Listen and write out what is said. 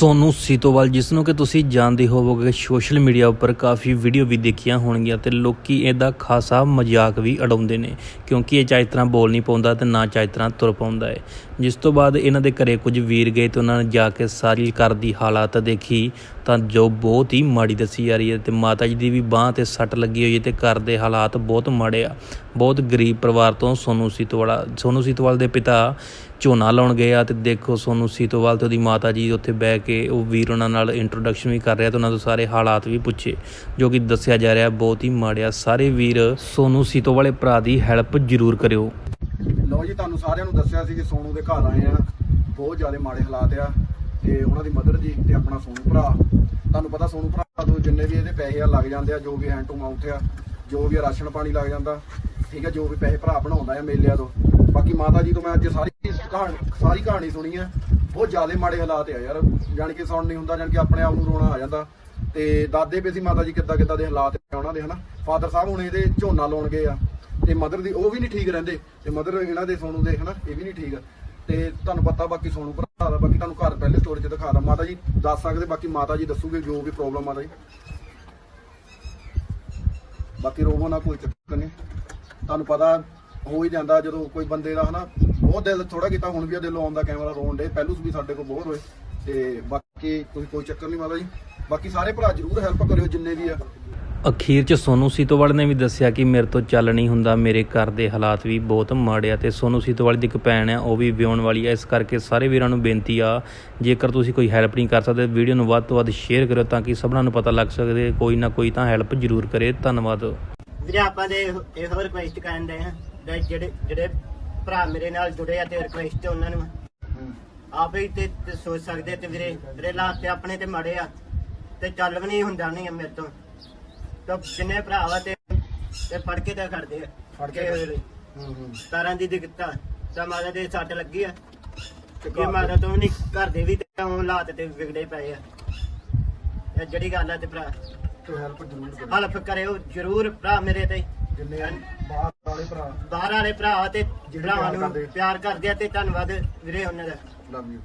ਸੋਨੂ ਸੀਤੋਵਾਲ, ਜਿਸ ਨੂੰ ਕਿ ਤੁਸੀਂ ਜਾਣਦੇ ਹੋਵੋਗੇ ਸੋਸ਼ਲ ਮੀਡੀਆ ਉੱਪਰ ਕਾਫੀ ਵੀਡੀਓ ਵੀ ਦੇਖੀਆਂ ਹੋਣਗੀਆਂ ਤੇ ਲੋਕੀ ਇਹਦਾ ਖਾਸਾ ਮਜ਼ਾਕ ਵੀ ਉਡਾਉਂਦੇ ਨੇ, ਕਿਉਂਕਿ ਇਹ ਚਾਹੇ ਤਰ੍ਹਾਂ ਬੋਲ ਨਹੀਂ ਪਾਉਂਦਾ ਤੇ ਨਾ ਚਾਹੇ ਤਰ੍ਹਾਂ ਤੁਰ ਪਾਉਂਦਾ ਹੈ। ਜਿਸ ਤੋਂ ਬਾਅਦ ਇਹਨਾਂ ਦੇ ਘਰੇ ਕੁਝ ਵੀਰ ਗਏ ਤੇ ਉਹਨਾਂ ਨੇ ਜਾ ਕੇ ਸਾਰੀ ਘਰ ਦੀ ਹਾਲਾਤ ਦੇਖੀ, ਤਾਂ ਜੋ ਬਹੁਤ ਹੀ ਮਾੜੀ ਦੱਸੀ ਜਾ ਰਹੀ ਹੈ ਤੇ ਮਾਤਾ ਜੀ ਦੀ ਵੀ ਬਾਹ ਤੇ ਸੱਟ ਲੱਗੀ ਹੋਈ ਹੈ ਤੇ ਘਰ ਦੇ ਹਾਲਾਤ ਬਹੁਤ ਮਾੜੇ ਆ। ਬਹੁਤ ਗਰੀਬ ਪਰਿਵਾਰ ਤੋਂ ਸੋਨੂ ਸੀਤੋਵਾਲ ਸੋਨੂ ਸੀਤੋਵਾਲ ਦੇ ਪਿਤਾ ਝੋਨਾ ਲਾਉਣ ਗਏ ਆ ਤੇ ਦੇਖੋ ਸੋਨੂ ਸੀਤੋਵਾਲ ਤੇ ਉਹਦੀ ਮਾਤਾ ਜੀ ਉੱਥੇ ਬਹਿ ਕੇ ਉਹ ਵੀਰ ਉਹਨਾਂ ਨਾਲ ਇੰਟਰੋਡਕਸ਼ਨ ਵੀ ਕਰ ਰਿਹਾ ਤੇ ਉਹਨਾਂ ਤੋਂ ਸਾਰੇ ਹਾਲਾਤ ਵੀ ਪੁੱਛੇ, ਜੋ ਕਿ ਦੱਸਿਆ ਜਾ ਰਿਹਾ ਬਹੁਤ ਹੀ ਮਾੜਿਆ। ਸਾਰੇ ਵੀਰ ਸੋਨੂ ਸੀਤੋਵਾਲੇ ਭਰਾ ਦੀ ਹੈਲਪ ਜ਼ਰੂਰ ਕਰਿਓ। ਲਓ ਜੀ, ਤੁਹਾਨੂੰ ਸਾਰਿਆਂ ਨੂੰ ਦੱਸਿਆ ਸੀ ਕਿ ਸੋਨੂ ਦੇ ਘਰ ਆਏ ਆ। ਬਹੁਤ ਜ਼ਿਆਦਾ ਮਾੜੇ ਹਾਲਾਤ ਆ ਤੇ ਉਹਨਾਂ ਦੀ ਮਦਰ ਜੀ ਤੇ ਆਪਣਾ ਸੋਨੂ ਭਰਾ। ਤੁਹਾਨੂੰ ਪਤਾ ਸੋਨੂ ਭਰਾ ਤੋਂ ਜਿੰਨੇ ਵੀ ਇਹਦੇ ਪੈਸੇ ਆ ਲੱਗ ਜਾਂਦੇ ਆ, ਜੋ ਵੀ ਹੈਂਡ ਟੂ ਮਾਊਥ ਆ, ਜੋ ਵੀ ਰਾਸ਼ਨ ਪਾਣੀ ਲੱਗ ਜਾਂਦਾ। ਠੀਕ ਹੈ, ਜੋ ਵੀ ਪੈਸੇ ਭਰਾ ਬਣਾਉਂਦਾ ਆ ਮੇਲਿਆਂ ਤੋਂ। ਬਾਕੀ ਮਾਤਾ ਜੀ ਤੋਂ ਮੈਂ ਅੱਜ ਸਾਰੀ ਕਹਾਣੀ ਸਾਰੀ ਕਹਾਣੀ ਸੁਣੀ ਆ ਬਹੁਤ ਜ਼ਿਆਦਾ ਮਾੜੇ ਹਾਲਾਤ ਆ ਯਾਰ। ਜਾਣ ਕੇ ਸੁਣ ਨਹੀਂ ਹੁੰਦਾ, ਜਾਣ ਕੇ ਆਪਣੇ ਆਪ ਨੂੰ ਰੋਣਾ ਆ ਜਾਂਦਾ। ਤੇ ਦਾਦੇ ਪੇ ਸੀ ਮਾਤਾ ਜੀ ਕਿੱਦਾਂ ਕਿੱਦਾਂ ਦੇ ਹਾਲਾਤ ਆ ਉਹਨਾਂ ਦੇ, ਹਨਾ? ਫਾਦਰ ਸਾਹਿਬ ਹੁਣ ਇਹਦੇ ਝੋਨਾ ਲਾਉਣ ਗਏ ਆ। ਤੇ ਮਦਰ ਦੀ ਉਹ ਵੀ ਨਹੀਂ ਠੀਕ ਰਹਿੰਦੇ। ਤੇ ਮਦਰ ਇਹਨਾਂ ਦੇ ਸੋਨੂ ਦੇ, ਹਨਾ? ਇਹ ਵੀ ਨਹੀਂ ਠੀਕ। ਤੇ ਤੁਹਾਨੂੰ ਪਤਾ ਬਾਕੀ ਸੋਨੂ ਭਰਾ ਦਾ, ਬਾਕੀ ਤੁਹਾਨੂੰ ਘਰ ਪਹਿਲੇ ਸਟੋਰੀ 'ਚ ਦਿਖਾਦਾ ਮਾਤਾ ਜੀ, ਦੱਸ ਸਕਦੇ ਬਾਕੀ ਮਾਤਾ ਜੀ ਦੱਸੂਗੇ ਜੋ ਵੀ ਪ੍ਰੋਬਲਮ ਆ ਜੀ ਬਾਕੀ ਰੋਵੋ ਨਾ, ਕੋਈ ਚੱਕਰ ਨਹੀਂ। ਤੁਹਾਨੂੰ ਪਤਾ ਹੋ ਹੀ ਜਾਂਦਾ ਜਦੋਂ ਕੋਈ ਬੰਦੇ ਦਾ ਹਨਾ, ਬਹੁਤ ਦਿਲ ਥੋੜਾ ਕੀਤਾ ਹੁਣ ਵੀ ਆ ਦਿਲੋਂ ਆਉਂਦਾ ਕੈਮਰਾ ਰੋਣ ਦੇ, ਪਹਿਲੂ ਵੀ ਸਾਡੇ ਕੋਲ ਬਹੁਤ ਹੋਏ, ਤੇ ਬਾਕੀ ਕੋਈ ਕੋਈ ਚੱਕਰ ਨਹੀਂ ਮਾਤਾ ਜੀ। ਬਾਕੀ ਸਾਰੇ ਭਰਾ ਜਰੂਰ ਹੈਲਪ ਕਰਿਓ ਜਿੰਨੇ ਵੀ ਆ। ਅਖੀਰ 'ਚ ਸੋਨੂ ਸੀਤੋਵਾਲ ਨੇ ਵੀ ਦੱਸਿਆ ਕਿ ਮੇਰੇ ਤੋਂ ਚੱਲ ਨਹੀਂ ਹੁੰਦਾ, ਮੇਰੇ ਘਰ ਦੇ ਹਾਲਾਤ ਵੀ ਬਹੁਤ ਮਾੜੇ ਆ ਤੇ ਸੋਨੂ ਸੀਤੋਵਾਲ ਦੀ ਇੱਕ ਭੈਣ ਆ, ਉਹ ਵੀ ਵਿਆਹੁਣ ਵਾਲੀ ਆ, ਇਸ ਕਰਕੇ ਸਾਰੇ ਵੀਰਾਂ ਨੂੰ ਬੇਨਤੀ ਆ, ਜੇਕਰ ਤੁਸੀਂ ਕੋਈ ਹੈਲਪ ਨਹੀਂ ਕਰ ਸਕਦੇ, ਵੀਡੀਓ ਨੂੰ ਵੱਧ ਤੋਂ ਵੱਧ ਸ਼ੇਅਰ ਕਰੋ ਤਾਂ ਕਿ ਸਭਨਾਂ ਨੂੰ ਪਤਾ ਲੱਗ ਸਕੇ, ਕੋਈ ਨਾ ਕੋਈ ਤਾਂ ਹੈਲਪ ਜ਼ਰੂਰ ਕਰੇ। ਧੰਨਵਾਦ। ਵੀਰੇ ਆਪਾਂ ਦੇ ਇਹੋ ਰਿਕੁਐਸਟ ਕਰਦੇ ਆ ਜਿਹੜੇ ਜਿਹੜੇ ਭਰਾ ਮੇਰੇ ਨਾਲ ਜੁੜੇ ਆ ਤੇ ਰਿਕੁਐਸਟ ਉਹਨਾਂ ਨੂੰ। ਆਪ ਹੀ ਤੇ ਤੇ ਸੋਚ ਸਕਦੇ ਤੇ ਵੀਰੇ ਵੀਰੇ ਹਾਲਾਤ ਤੇ ਆਪਣੇ ਤੇ ਮਾੜੇ ਆ ਤੇ ਚੱਲ ਵੀ ਨਹੀਂ ਹੁੰਦਾ ਨਹੀਂ ਮੇਰੇ ਤੋਂ। ਤਾਂ ਜਿੰਨੇ ਭਰਾ ਵਾ ਤੇ ਤੇ ਫੜ ਕੇ ਤੇ ਖੜਦੇ ਆ। ਫੜ ਕੇ। ਹੂੰ ਹੂੰ। ਸਤਾਰਾਂ ਦੀ ਦਿੱਕਤ ਆ ਤਾਂ ਮਾਤਾ ਦੇ ਸੱਟ ਲੱਗੀ ਆ। ਤੇ ਕਿ ਮਾਤਾ ਤੋਂ ਨਹੀਂ ਘਰ ਦੇ ਵੀ ਤੇ ਉਹ ਹਾਲਾਤ ਤੇ ਵਿਗੜੇ ਪਏ ਆ। ਇਹ ਜਿਹੜੀ ਗੱਲ ਆ ਤੇ ਭਰਾ ਤੂੰ ਹੈਲਪ ਜ਼ਰੂਰ ਕਰੋ। ਹਲਫ ਕਰਿਓ ਜਰੂਰ ਭਰਾ ਮੇਰੇ ਤੇ। ਜਿੰਨੇ ਬਾਹਰ ਵਾਲੇ ਭਰਾ। ਬਾਹਰ ਵਾਲੇ ਭਰਾ ਤੇ ਜਿਹੜੇ ਭਰਾਵਾਂ ਪਿਆਰ ਨੂੰ ਕਰਦੇ। ਪਿਆਰ ਕਰਦੇ ਆ ਤੇ ਧੰਨਵਾਦ ਵੀਰੇ ਉਹਨਾਂ ਦਾ। Love you